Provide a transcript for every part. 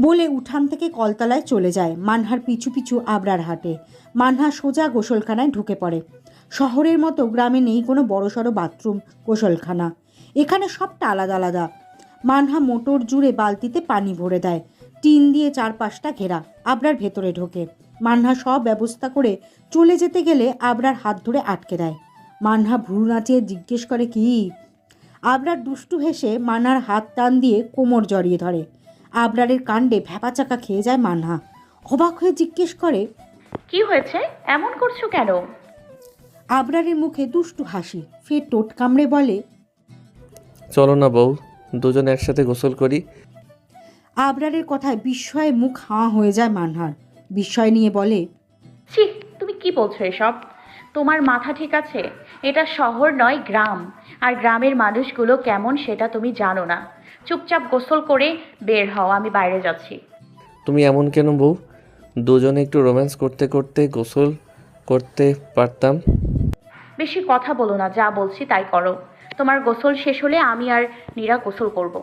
বলে উঠান থেকে কলতলায় চলে যায় মানহার পিছু পিছু আবরার হাটে। মানহা সোজা গোসলখানায় ঢুকে পড়ে। শহরের মতো গ্রামে নেই কোনো বড়সড় বাথরুম, গোসলখানা। এখানে সবটা আলাদা আলাদা। মানহা মোটর জুড়ে বালতিতে পানি ভরে দেয়। টিন দিয়ে চারপাশটা ঘেরা, আবরার ভেতরে ঢোকে। মানহা সব ব্যবস্থা করে চলে যেতে গেলে আবরার হাত ধরে আটকে দেয়। মানহা ভ্রু নাচিয়ে জিজ্ঞেস করে, কি? আবরার দুষ্টু হেসে মানহার হাত টান দিয়ে কোমর জড়িয়ে ধরে। আবরারের কাণ্ডে ভ্যাপাচাকা খেয়ে যায় মানহা অবাক হয়ে জিজ্ঞেস করে কি হয়েছে? এমন করছ কেন? আবরারের মুখে দুষ্টু হাসি ফের টোট কামড়ে বলে চলো না বউ দুজন একসাথে গোসল করি। আবরারের কথায় বিস্ময়ে মুখ হাঁ হয়ে যায় মানহার বিস্ময় নিয়ে বলে ছি তুমি কি বলছো এসব? তোমার মাথা ঠিক আছে? এটা শহর নয় গ্রাম। আর গ্রামের মানুষগুলো কেমন সেটা তুমি জানো না। চুপচাপ গোসল করে বের হও আমি বাইরে যাচ্ছি। তুমি এমন কেন বউ? দুজনে একটু রোম্যান্স করতে করতে গোসল করতে পারতাম। বেশি কথা বলো না যা বলছি তাই করো। তোমার গোসল শেষ হলে আমি আর নীরা গোসল করব।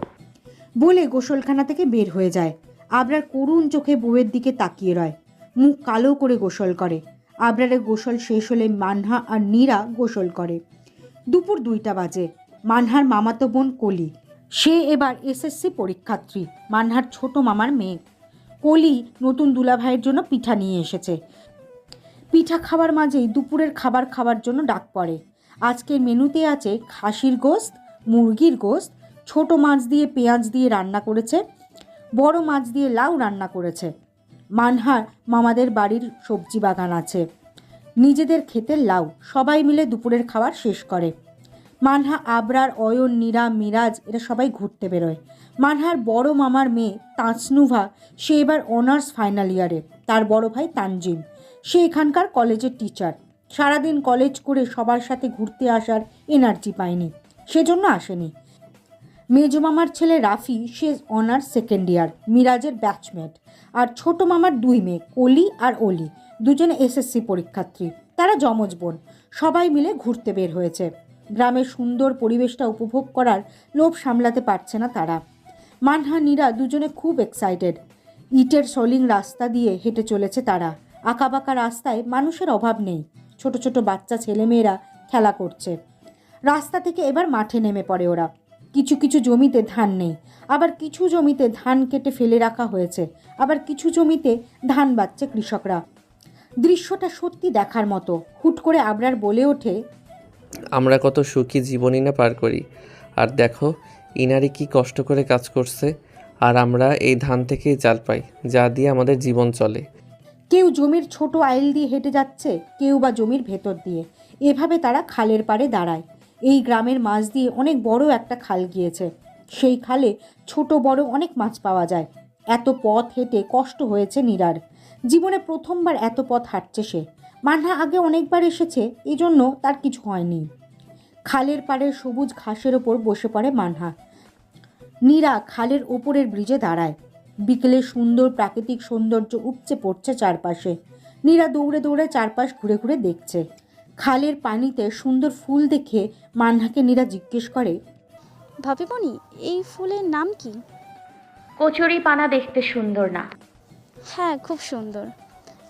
বলে গোসলখানা থেকে বের হয়ে যায়। আবরার করুণ চোখে বউয়ের দিকে তাকিয়ে রয়। মুখ কালো করে গোসল করে। আবরারের গোসল শেষ হলে মানহা আর নীরা গোসল করে। দুপুর দুইটা বাজে। মানহার মামাতো বোন কলি। সে এবার এসএসসি পরীক্ষার্থী, মানহার ছোট মামার মেয়ে। কলি নতুন দুলাভাইয়ের জন্য পিঠা নিয়ে এসেছে। পিঠা খাবার মাঝেই দুপুরের খাবার খাবার জন্য ডাক পড়ে। আজকের মেনুতে আছে খাসির গোস্ত, মুরগির গোস্ত, ছোট মাছ দিয়ে পেঁয়াজ দিয়ে রান্না করেছে, বড় মাছ দিয়ে লাউ রান্না করেছে। মানহার মামাদের বাড়ির সবজি বাগান আছে। নিজেদের ক্ষেতের লাউ। সবাই মিলে দুপুরের খাবার শেষ করে। মানহা, আবরার, অয়ন, নীরা, মিরাজ, এরা সবাই ঘুরতে বেরোয়। মানহার বড় মামার মেয়ে তাঁচনুভা সে এবার অনার্স ফাইনাল ইয়ারে। তার বড় ভাই তানজিম। সে এখানকার কলেজের টিচার। সারাদিন কলেজ করে সবার সাথে ঘুরতে আসার এনার্জি পায়নি। সেজন্য আসেনি। মেজো মামার ছেলে রাফি, সে অনার্স সেকেন্ড ইয়ার মিরাজের ব্যাচমেট আর ছোট মামার দুই মেয়ে কলি আর অলি, দুজনে এসএসসি পরীক্ষার্থী। তারা যমজ বোন, সবাই মিলে ঘুরতে বের হয়েছে। গ্রামের সুন্দর পরিবেশটা উপভোগ করার লোভ সামলাতে পারছে না তারা। মানহা, নীরা দুজনে খুব এক্সাইটেড ইটের সলিং রাস্তা দিয়ে হেঁটে চলেছে তারা। আঁকাবাঁকা রাস্তায় মানুষের অভাব নেই। ছোট ছোট বাচ্চা ছেলেমেয়েরা খেলা করছে। রাস্তা থেকে এবার মাঠে নেমে পড়ে ওরা। কিছু কিছু জমিতে ধান নেই। আবার কিছু জমিতে ধান কেটে ফেলে রাখা হয়েছে। আবার কিছু জমিতে ধান বাচ্ছে কৃষকরা। দৃশ্যটা সত্যি দেখার মতো। হুট করে আবরার বলে ওঠে আমরা কত সুখী জীবনই না পার করি। আর দেখো ইনারি কি কষ্ট করে কাজ করছে। আর আমরা এই ধান থেকেই চাল পাই যা দিয়ে আমাদের জীবন চলে। কেউ জমির ছোট আইল দিয়ে হেঁটে যাচ্ছে কেউ বা জমির ভেতর দিয়ে। এভাবে তারা খালের পাড়ে দাঁড়ায়। এই গ্রামের মাছ দিয়ে অনেক বড় একটা খাল গিয়েছে। সেই খালে ছোট বড় অনেক মাছ পাওয়া যায়। এত পথ হেঁটে কষ্ট হয়েছে নীরার। জীবনে প্রথমবার এত পথ হাঁটছে সে। মানহা আগে অনেকবার এসেছে, এজন্য তার কিছু হয়নি। খালের পাড়ে সবুজ ঘাসের ওপর বসে পড়ে মানহা নীরা খালের ওপরের ব্রিজে দাঁড়ায়। বিকেলে সুন্দর প্রাকৃতিক সৌন্দর্য উপচে পড়ছে চারপাশে। নীরা দৌড়ে দৌড়ে চারপাশ ঘুরে ঘুরে দেখছে। খালের পানিতে সুন্দর ফুল দেখে মান্নাকে নীরা জিজ্ঞেস করে ভাবিমণি এই ফুলের নাম কি? কচুরি পানা দেখতে সুন্দর না। হ্যাঁ খুব সুন্দর।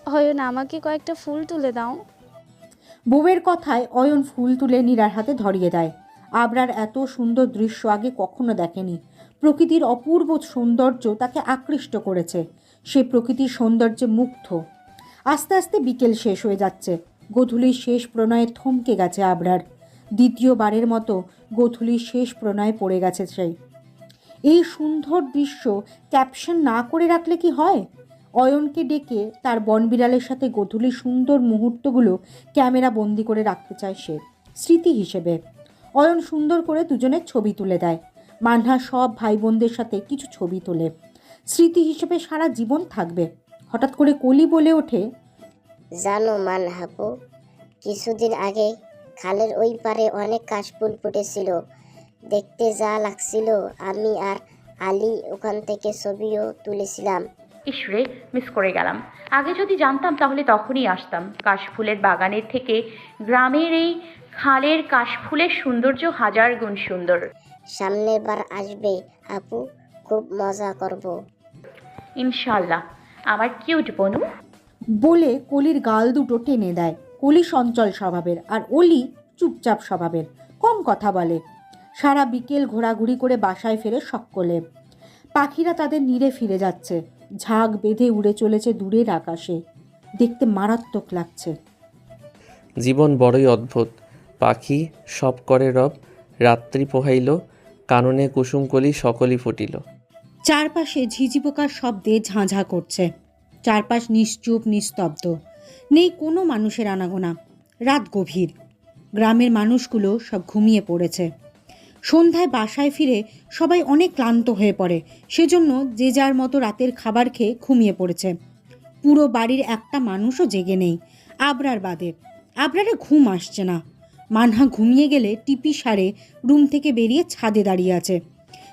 অয়ন আমাকে কয়েকটা ফুল তুলে দাও। বউয়ের কথায় অয়ন ফুল তুলে নীরার হাতে ধরিয়ে দেয়। আবরার এত সুন্দর দৃশ্য আগে কখনো দেখেনি। প্রকৃতির অপূর্ব সৌন্দর্য তাকে আকৃষ্ট করেছে। সে প্রকৃতির সৌন্দর্যে মুগ্ধ। আস্তে আস্তে বিকেল শেষ হয়ে যাচ্ছে। গোধূলির শেষ প্রণয়ে থমকে গেছে আবরার। দ্বিতীয়বারের মতো গোধূলির শেষ প্রণয়ে পড়ে গেছে সেই এই সুন্দর দৃশ্য ক্যাপশন না করে রাখলে কি হয়? অয়নকে ডেকে তার বনবিড়ালের সাথে গোধূলির সুন্দর মুহূর্তগুলো ক্যামেরা বন্দি করে রাখতে চায় সে, স্মৃতি হিসেবে। অয়ন সুন্দর করে দুজনের ছবি তুলে দেয়। মান্না সব ভাই বোনদের সাথে কিছু ছবি তোলে। স্মৃতি হিসেবে সারা জীবন থাকবে। হঠাৎ করে কলি বলে ওঠে জানো মান হাপু কিছুদিন আগে খালের ওই পারে অনেক কাশফুল ফুটেছিল। দেখতে যা লাগছিল আমি আর আলী ওখান থেকে ছবিও তুলেছিলাম। ইসরে মিস করে গেলাম। আগে যদি জানতাম তাহলে তখনই আসতাম। কাশফুলের বাগানের থেকে গ্রামের এই খালের কাশফুলের সৌন্দর্য হাজার গুণ সুন্দর। সামনের বার আসবে আপু খুব মজা করব। ইনশাল্লাহ আমার কিউট বনু। বলে কলির গাল দুটো টেনে দেয়। কলি সঞ্চল স্বভাবের আর অলি চুপচাপ স্বভাবের। কম কথা বলে। সারা বিকেল ঘোরাঘুরি করে বাসায় ফেরে সকলে পাখিরা তাদের নীড়ে ফিরে যাচ্ছে। ঝাঁক বেঁধে উড়ে চলেছে দূরের আকাশে। দেখতে মারাত্মক লাগছে। জীবন বড়ই অদ্ভুত। পাখি সব করে রব। রাত্রি পোহাইল। কাননে কুসুমকলি সকলই ফুটিল। চারপাশে ঝিঝি পোকার শব্দে ঝাঁঝা করছে। চারপাশ নিশ্চুপ, নিস্তব্ধ। নেই কোনো মানুষের আনাগোনা। রাত গভীর। গ্রামের মানুষগুলো সব ঘুমিয়ে পড়েছে। সন্ধ্যায় বাসায় ফিরে সবাই অনেক ক্লান্ত হয়ে পড়ে। সেজন্য যে যার মতো রাতের খাবার খেয়ে ঘুমিয়ে পড়েছে। পুরো বাড়ির একটা মানুষও জেগে নেই। আবরার বাদে। আবরারে ঘুম আসছে না। মানহা ঘুমিয়ে গেলে টিপি সারে রুম থেকে বেরিয়ে ছাদে দাঁড়িয়ে আছে।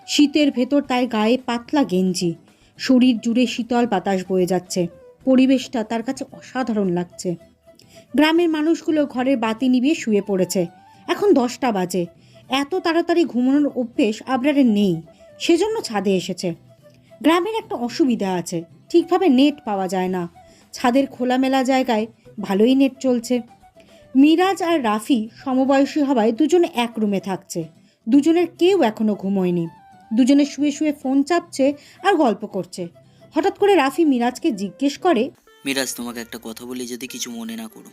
শীতের ভেতর তার গায়ে পাতলা গেঞ্জি। শরীর জুড়ে শীতল বাতাস বয়ে যাচ্ছে। পরিবেশটা তার কাছে অসাধারণ লাগছে। গ্রামের মানুষগুলো ঘরের বাতি নিভিয়ে শুয়ে পড়েছে। এখন দশটা বাজে। এত তাড়াতাড়ি ঘুমানোর অভ্যেস আবরারের নেই। সেজন্য ছাদে এসেছে। গ্রামের একটা অসুবিধা আছে। ঠিকভাবে নেট পাওয়া যায় না। ছাদের খোলামেলা জায়গায় ভালোই নেট চলছে। মিরাজ আর রাফি সমবয়সী হওয়ায় দুজনে এক রুমে থাকছে। দুজনের কেউ এখনও ঘুমোয়নি। দুজনে শুয়ে শুয়ে ফোন চাপছে আর গল্প করছে। হঠাৎ করে রাফি মিরাজকে জিজ্ঞেস করে মিরাজ তোমাকে একটা কথা বলি যদি কিছু মনে না করো।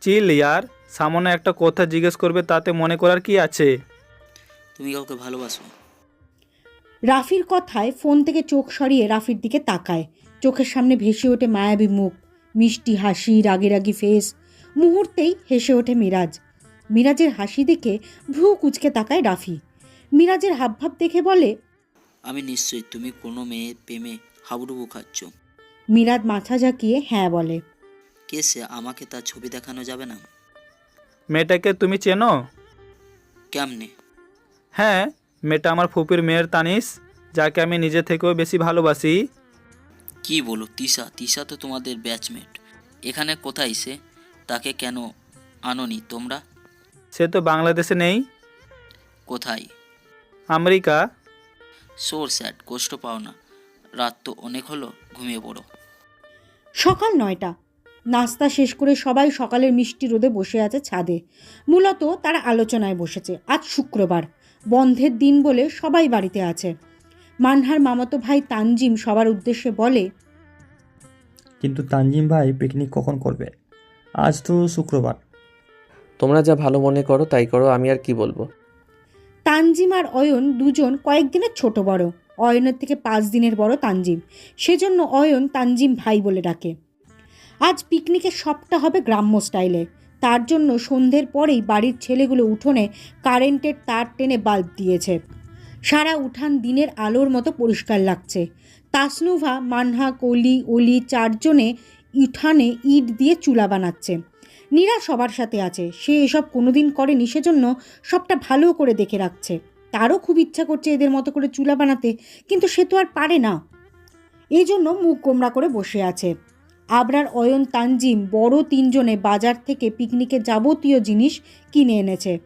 চিল ইয়ার সামনে একটা কথা জিজ্ঞেস করবে তাতে মনে করার কি আছে? তুমি কাউকে ভালোবাসো? রাফির কথায় ফোন থেকে চোখ সরিয়ে রাফির দিকে তাকায়। চোখের সামনে ভেসে ওঠে মায়াবী মুখ মিষ্টি হাসি রাগি রাগি ফেস মুহূর্তেই হেসে ওঠে মিরাজ। মিরাজের হাসি দেখে ভ্রু কুচকে তাকায় রাফি। মিরাজের হাবভাব দেখে বলে আমি নিশ্চয়ই তুমি কোনো মেয়ের প্রেমে হাবুডুবু খাচ্ছ? মিরাজ মাথা ঝাঁকিয়ে হ্যাঁ বলে কে সে আমাকে তার ছবি দেখানো যাবে না? মেয়েটাকে তুমি চেনো? কেমনে? হ্যাঁ মেয়েটা আমার ফুপির মেয়ের তানিস যাকে আমি নিজে থেকেও বেশি ভালোবাসি। কি বলো তিশা তিশা তো তোমাদের ব্যাচমেট এখানে কোথায় সে? তাকে কেন আনোনি তোমরা? সে তো বাংলাদেশে নেই। কোথায়? আমেরিকা। সোর স্যাড কষ্ট পাও না। রাত তো অনেক হলো ঘুমিয়ে পড়ো। সকাল নয়টা। নাস্তা শেষ করে সবাই সকালের মিষ্টি রোদে বসে আছে ছাদে। মূলত তারা আলোচনায় বসেছে। আজ শুক্রবার। বন্ধের দিন বলে সবাই বাড়িতে আছে। মানহার মামাতো ভাই তানজিম সবার উদ্দেশ্যে বলে কিন্তু তানজিম ভাই পিকনিক কখন করবে? আজ তো শুক্রবার। তোমরা যা ভালো মনে করো তাই করো আমি আর কি বলব? তানজিম আর অয়ন দুজন কয়েকদিনের ছোট বড়। অয়নের থেকে পাঁচ দিনের বড় তানজিম। সেজন্য অয়ন তানজিম ভাই বলে ডাকে। আজ পিকনিকের সবটা হবে গ্রাম্য স্টাইলে। তার জন্য সন্ধ্যের পরেই বাড়ির ছেলেগুলো উঠোনে কারেন্টের তার টেনে বাল্ব দিয়েছে। সারা উঠান দিনের আলোর মতো পরিষ্কার লাগছে। তাসনুভা, মানহা, কলি, অলি চারজনে উঠানে ইট দিয়ে চুলা বানাচ্ছে। নীরা সবার সাথে আছে। সে এসব কোনোদিন করেনি, সেজন্য সবটা ভালো করে দেখে রাখছে। তারও খুব ইচ্ছা করছে এদের মতো করে চুলা বানাতে, কিন্তু সে তো আর পারে না। এই জন্য মুখ কোমরা করে বসে আছে। আবরার, অয়ন, তানজিম বড় তিনজনে বাজার থেকে পিকনিকের যাবতীয় জিনিস কিনে এনেছে।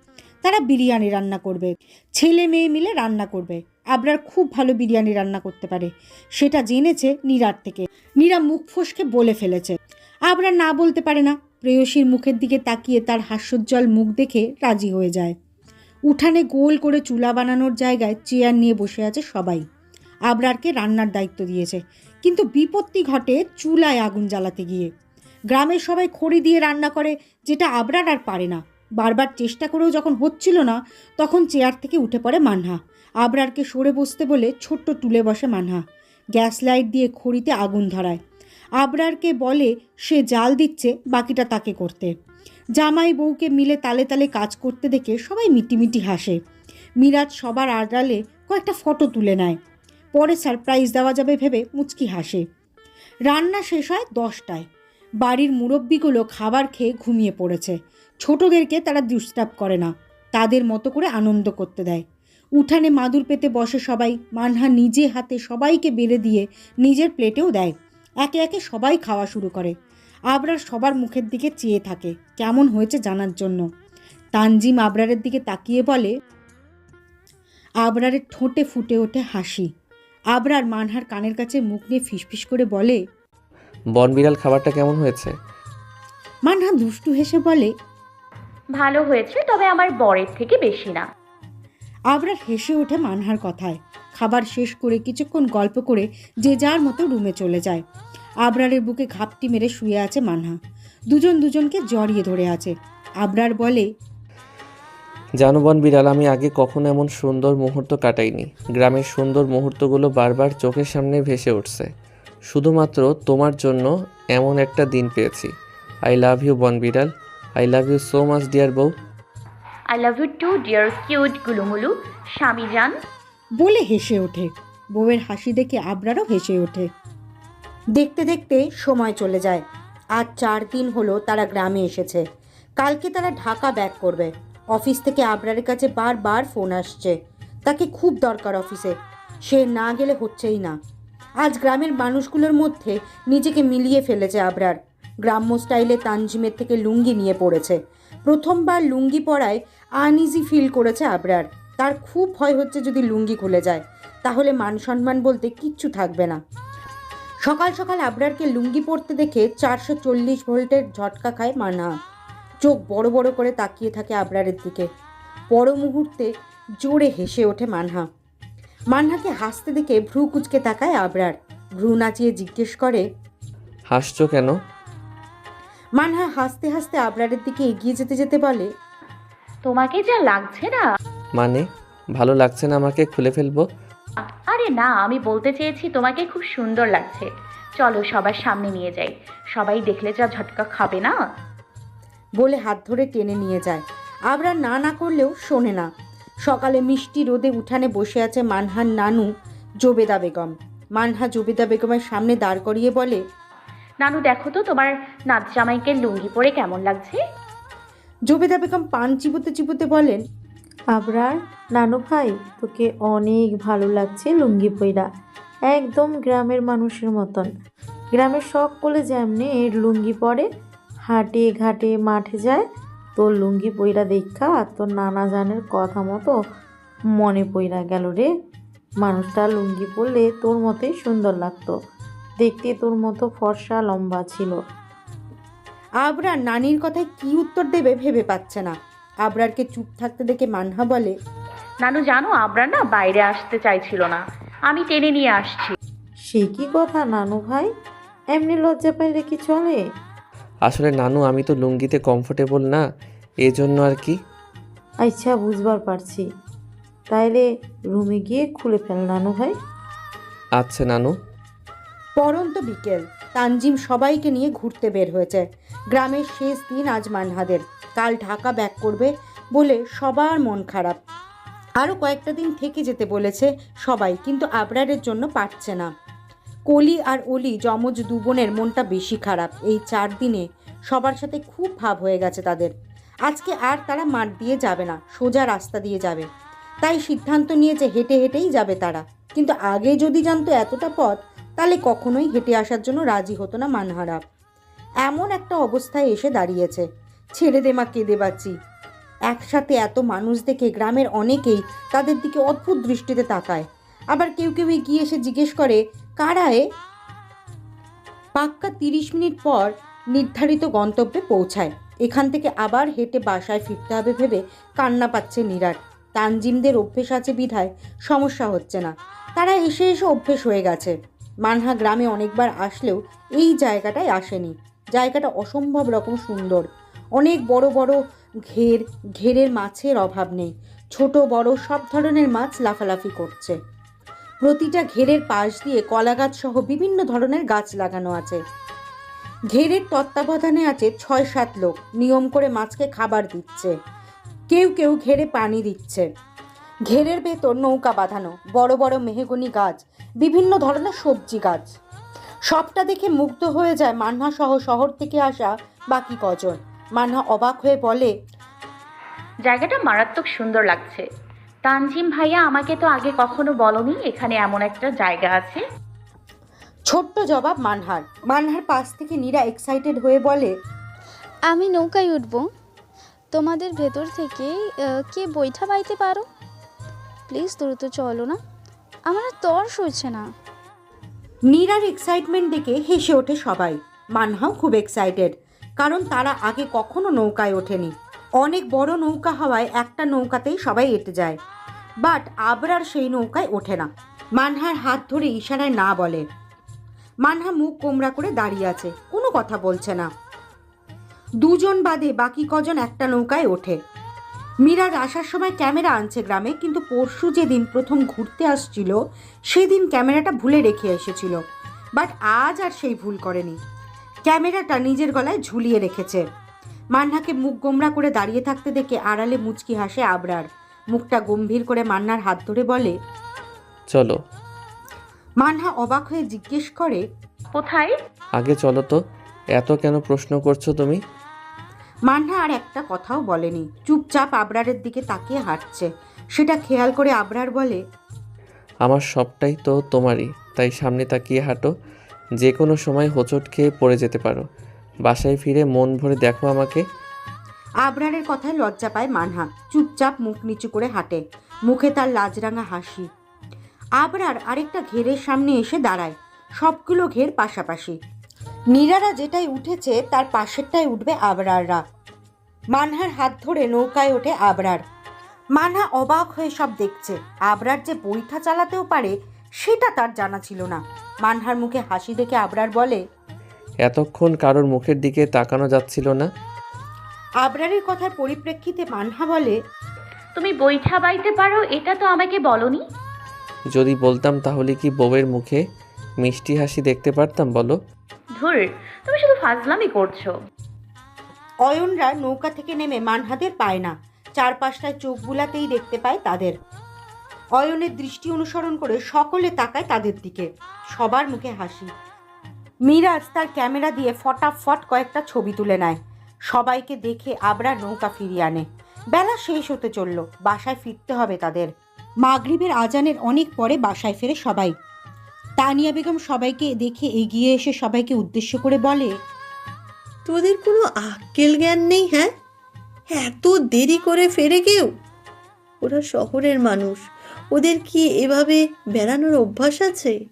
তারা বিরিয়ানি রান্না করবে। ছেলে মেয়ে মিলে রান্না করবে। আবরার খুব ভালো বিরিয়ানি রান্না করতে পারে। সেটা জেনেছে নীরার থেকে। নীরা মুখ ফসকে বলে ফেলেছে। আবরার না বলতে পারে না। প্রেয়সীর মুখের দিকে তাকিয়ে তার হাস্যোজ্জ্বল মুখ দেখে রাজি হয়ে যায়। উঠানে গোল করে চুলা বানানোর জায়গায় চেয়ার নিয়ে বসে আছে সবাই। আবরারকে রান্নার দায়িত্ব দিয়েছে। কিন্তু বিপত্তি ঘটে চুলায় আগুন জ্বালাতে গিয়ে। গ্রামের সবাই খড়ি দিয়ে রান্না করে, যেটা আবরার আর পারে না। বারবার চেষ্টা করেও যখন হচ্ছিল না, তখন চেয়ার থেকে উঠে পড়ে মানহা। আবরারকে সরে বসতে বলে ছোট্ট টুলে বসে মানহা। গ্যাস লাইট দিয়ে খড়িতে আগুন ধরায়। আবরারকে বলে, সে জাল দিচ্ছে, বাকিটা তাকে করতে। জামাই বউকে মিলে তালে তালে কাজ করতে দেখে সবাই মিটিমিটি হাসে। মিরাজ সবার আড়ালে কয়েকটা ফটো তুলে নেয়। পরে সারপ্রাইজ দেওয়া যাবে ভেবে মুচকি হাসে। রান্না শেষ হয় দশটায়। বাড়ির মুরব্বিগুলো খাবার খেয়ে ঘুমিয়ে পড়েছে। ছোটদেরকে তারা ডিস্টার্ব করে না। তাদের মতো করে আনন্দ করতে দেয়। উঠানে মাদুর পেতে বসে সবাই। মানহা নিজে হাতে সবাইকে বেড়ে দিয়ে নিজের প্লেটেও দেয়। একে একে সবাই খাওয়া শুরু করে। আবরার সবার মুখের দিকে চেয়ে থাকে কেমন হয়েছে জানার জন্য। তানজিম আবরারের দিকে তাকিয়ে বলে আবরারের ঠোঁটে ফুটে ওঠে হাসি। আবরার মানহার কানের কাছে মুখ নিয়ে ফিসফিস করে বলে বনবিড়াল খাবারটা কেমন হয়েছে? মানহা দুষ্টু হেসে বলে ভালো হয়েছে তবে আমার বরের থেকে বেশি না। আবরার হেসে ওঠে মানহার কথায়। খাবার শেষ করে কিছুক্ষণ গল্প করে যে যার মতো রুমে চলে যায়। আবরারের বুকে ঘাপটি মেরে শুয়ে আছে মানহা। দুজন দুজনকে জড়িয়ে ধরে আছে। আবরার বলে জানো বনবিড়াল আমি আগে কখনো এমন সুন্দর মুহূর্ত কাটাইনি। গ্রামের সুন্দর মুহূর্তগুলো বারবার চোখের সামনে ভেসে উঠছে। শুধুমাত্র তোমার জন্য এমন একটা দিন পেয়েছি। আই লাভ ইউ বন বিড়াল। I love you so much dear বউ। I love you too dear cute গুলুমুলু। স্বামী যান বলে হেসে ওঠে। বউয়ের হাসি দেখে আবরারও হেসে ওঠে। দেখতে দেখতে সময় চলে যায়। আজ চার দিন হলো তারা গ্রামে এসেছে। কালকে তারা ঢাকা ব্যাক করবে। অফিস থেকে আবরারের কাছে বারবার ফোন আসছে। তাকে খুব দরকার অফিসে। সে না গেলে হচ্ছেই না। আজ গ্রামের মানুষগুলোর মধ্যে নিজেকে মিলিয়ে ফেলেছে আবরার। গ্রাম্য স্টাইলে তানজিমের থেকে লুঙ্গি নিয়ে পড়েছে। প্রথমবার লুঙ্গি পরায় আনইজি ফিল করেছে আবরার। তার খুব ভয় হচ্ছে যদি লুঙ্গি খুলে যায়। তাহলে মান সম্মান বলতে কিচ্ছু থাকবে না। সকাল সকাল আবরারকে লুঙ্গি পরতে দেখে চারশো চল্লিশ ভোল্টের ঝটকা খায় মানহা চোখ বড় বড় করে তাকিয়ে থাকে আবরারের দিকে। পর মুহূর্তে জোরে হেসে ওঠে মানহা। মানহাকে হাসতে দেখে ভ্রু কুচকে তাকায় আবরার। ভ্রু নাচিয়ে জিজ্ঞেস করে হাসছো কেন? মানহা হাসতে হাসতে আবরারের দিকে এগিয়ে যেতে যেতে বলে তোমাকে যা লাগছে না। মানে ভালো লাগছে না আমাকে খুলে ফেলব? আরে না আমি বলতে চেয়েছি তোমাকে খুব সুন্দর লাগছে। চলো সবার সামনে নিয়ে যাই। সবাই দেখলে যা ঝটকা খাবে না? বলে হাত ধরে টেনে নিয়ে যায়। আবরার না না করলেও শোনে না। সকালে মিষ্টি রোদে উঠানে বসে আছে মানহার নানু জোবেদা বেগম। মানহা জোবেদা বেগমের সামনে দাঁড় করিয়ে বলে নানু দেখো তো তোমার নাচ জামাইকে লুঙ্গি পরে কেমন লাগছে? জোবেদা বেগম পান চিবোতে চিবোতে বলেন আবরার, নানু ভাই, তোকে অনেক ভালো লাগছে লুঙ্গি পইরা। একদম গ্রামের মানুষের মতন। গ্রামের সকলে যেমনি এর লুঙ্গি পরে, হাটে ঘাটে মাঠে যায়, তোর লুঙ্গি পইরা দেখা তোর নানা জানের কথা মতো মনে পইরা গেল রে। মানুষটা লুঙ্গি পরলে তোর মতোই সুন্দর লাগতো। দেখতে তোর মতো ফর্সা লম্বা ছিল। আবরার নানির কথায় কি উত্তর দেবে ভেবে পাচ্ছে না। আবরারকে চুপ থাকতে দেখে মানহা বলে নানু জানো আমরা না বাইরে আসতে চাইছিল না। আমি টেনে নিয়ে আসছি। সে কি কথা নানু ভাই? এমনি লজ্জা পাইলে কি চলে? আসলে নানু আমি তো লুঙ্গিতে কমফোর্টেবল না এই জন্য আর কি? আচ্ছা বুঝবার পারছি। তাইলে রুমে গিয়ে খুলে ফেল নানু ভাই। আচ্ছা নানু। পরন্ত বিকেল তানজিম সবাইকে নিয়ে ঘুরতে বের হয়েছে। গ্রামের শেষ দিন আজ মানহাদের। কাল ঢাকা ব্যাক করবে বলে সবার মন খারাপ। আরও কয়েকটা দিন থেকে যেতে বলেছে সবাই, কিন্তু আবরারের জন্য পারছে না। কলি আর অলি যমজ দু বোনের মনটা বেশি খারাপ। এই চার দিনে সবার সাথে খুব ভাব হয়ে গেছে তাদের। আজকে আর তারা মাঠ দিয়ে যাবে না, সোজা রাস্তা দিয়ে যাবে। তাই সিদ্ধান্ত নিয়েছে হেঁটে হেঁটেই যাবে তারা। কিন্তু আগে যদি জানতো এতটা পথ, তাহলে কখনোই হেঁটে আসার জন্য রাজি হতো না মানহারা। এমন একটা অবস্থায় এসে দাঁড়িয়েছে। ছেড়ে দে মা কেঁদে বাঁচি। একসাথে এত মানুষ দেখে গ্রামের অনেকেই তাদের দিকে অদ্ভুত দৃষ্টিতে তাকায়। আবার কেউ কেউ এগিয়ে এসে জিজ্ঞেস করে কারায়ে পাক্কা তিরিশ মিনিট পর নির্ধারিত গন্তব্যে পৌঁছায়। এখান থেকে আবার হেঁটে বাসায় ফিরতে হবে ভেবে কান্না পাচ্ছে নিরাট। তানজিমদের অভ্যেস আছে বিধায়, সমস্যা হচ্ছে না। তারা এসে এসে অভ্যেস হয়ে গেছে। মানহা গ্রামে অনেকবার আসলেও এই জায়গাটায় আসেনি। জায়গাটা অসম্ভব রকম সুন্দর। অনেক বড় বড় ঘের, ঘেরের মাছের অভাব নেই। ছোট, বড় সব ধরনের মাছ লাফালাফি করছে। প্রতিটা ঘেরের পাশ দিয়ে কলা গাছ সহ বিভিন্ন ধরনের গাছ লাগানো আছে। ঘেরের তত্ত্বাবধানে আছে ছয় সাত লোক। নিয়ম করে মাছকে খাবার দিচ্ছে। কেউ কেউ ঘেরে পানি দিচ্ছে। ঘেরের ভেতর নৌকা বাঁধানো, বড় বড় মেহগনি গাছ, বিভিন্ন ধরনের সবজি গাছ। সবটা দেখে মুগ্ধ হয়ে যায় মান্না সহ শহর থেকে আসা বাকি কজন। মান্না অবাক হয়ে বলে জায়গাটা মারাত্মক সুন্দর লাগছে। তানজিম ভাইয়া আমাকে তো আগে কখনো বলনি এখানে এমন একটা জায়গা আছে? ছোট্ট জবাব মানহার মানহার পাশ থেকে নীরা এক্সাইটেড হয়ে বলে আমি নৌকায় উঠবো। তোমাদের ভেতর থেকে আহ, কে বৈঠা বাইতে পারো? প্লিজ দ্রুত চলো না। আমার আর তর্স হচ্ছে না। নীরার এক্সাইটমেন্ট দেখে হেসে ওঠে সবাই। মানহাও খুব এক্সাইটেড কারণ তারা আগে কখনো নৌকায় ওঠেনি। অনেক বড় নৌকা হওয়ায় একটা নৌকাতেই সবাই এঁটে যায়। বাট আবরার সেই নৌকায় ওঠে না। মানহার হাত ধরে ইশারায় না বলে। মানহা মুখ কোমরা করে দাঁড়িয়ে আছে, কোনো কথা বলছে না। দুজন বাদে বাকি কজন একটা নৌকায় ওঠে। মীরার আসার সময় ক্যামেরা আনছে গ্রামে কিন্তু পরশু যেদিন প্রথম ঘুরতে আসছিল সেদিন ক্যামেরাটা ভুলে রেখে এসেছিল। বাট আজ আর সেই ভুল করেনি। ক্যামেরাটা নিজের গলায় ঝুলিয়ে রেখেছে। মান্নাকে মুখ গোমরা করে দাঁড়িয়ে থাকতে দেখে আড়ালে মুচকি হাসে আবরার। মুখটা গম্ভীর করে মান্নার হাত ধরে বলে চলো। মান্না অবাক হয়ে জিজ্ঞেস করে কোথায়? আগে চলো তো এত কেন প্রশ্ন করছ তুমি? মান্না আর একটা কথাও বলেনি। চুপচাপ আবরারের দিকে তাকিয়ে হাঁটছে। সেটা খেয়াল করে আবরার বলে আমার সবটাই তো তোমারই তাই সামনে তাকিয়ে হাঁটো। যে কোনো সময় হোঁচট খেয়ে পড়ে যেতে পারো। বাসায় ফিরে মন ভরে দেখো আমাকে। আবরারের কথায় লজ্জা পায় মানহা চুপচাপ মুখ নিচু করে হাঁটে। মুখে তার লাজরাঙা হাসি। আবরার আরেকটা ঘেরের সামনে এসে দাঁড়ায়। সবগুলো ঘের পাশাপাশি। নীরারা যেটাই উঠেছে তার পাশেরটাই উঠবে আবরাররা। মানহার হাত ধরে নৌকায় ওঠে আবরার। মানহা অবাক হয়ে সব দেখছে। আবরার যে বৈঠা চালাতেও পারে সেটা তার জানা ছিল না। মানহার মুখে হাসি দেখে আবরার বলে এতক্ষণ কারোর মুখের দিকে তাকানো যাচ্ছিল না? আবরারের কথার পরিপ্রেক্ষিতে মানহা বলে তুমি বৈঠা বাইতে পারো এটা তো আমাকে বলনি? যদি বলতাম তাহলে কি বউয়ের মুখে মিষ্টি হাসি দেখতে পারতাম বলো? ধুর, তুমি শুধু ফাজলামি করছ। অয়নরা নৌকা থেকে নেমে মানহাদের পায় না। চারপাশটায় চোখ বুলাতেই দেখতে পায় তাদের। অয়নের দৃষ্টি অনুসরণ করে সকলে তাকায় তাদের দিকে। সবার মুখে হাসি। মিরাজ তার ক্যামেরা দিয়ে ফটাফট কয়েকটা ছবি তুলে নেয়। সবাইকে দেখে আবরা নৌকা ফিরিয়ে আনে। বেলা শেষ হতে চলল। বাসায় ফিরতে হবে তাদের। মাগরিবের আজানের অনেক পরে বাসায় ফেরে সবাই। তানিয়া বেগম সবাইকে দেখে এগিয়ে এসে সবাইকে উদ্দেশ্য করে বলে তোদের কোনো আক্কেল জ্ঞান নেই হ্যাঁ? এত দেরি করে ফেরে কেউ? ওরা শহরের মানুষ। ওদের কি এভাবে বেড়ানোর অভ্যাস আছে?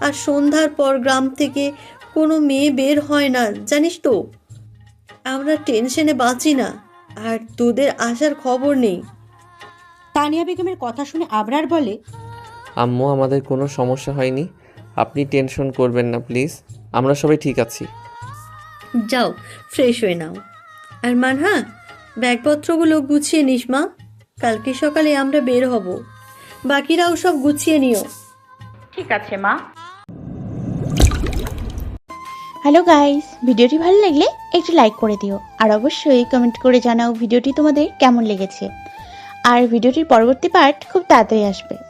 আর সন্ধ্যার পর গ্রাম থেকে কোনো মেয়ে বের হয় না জানিস তো? আমরা টেনশনে বাঁচি না আর তোদের আসার খবর নেই। তানিয়া বেগমের কথা শুনে আবরার বলে আম্মু আমাদের কোনো সমস্যা হয়নি। আপনি টেনশন করবেন না প্লিজ। আমরা সবাই ঠিক আছি। যাও ফ্রেশ হয়ে নাও। আর মানহা ব্যাগপত্রগুলো গুছিয়ে নিস মা। কালকে সকালে আমরা বের হব। বাকিরাও সব গুছিয়ে নিও। ঠিক আছে মা। হ্যালো গাইস ভিডিওটি ভালো লাগলে একটু লাইক করে দিও। আর অবশ্যই কমেন্ট করে জানাও ভিডিওটি তোমাদের কেমন লেগেছে। আর ভিডিওটির পরবর্তী পার্ট খুব তাড়াতাড়ি আসবে।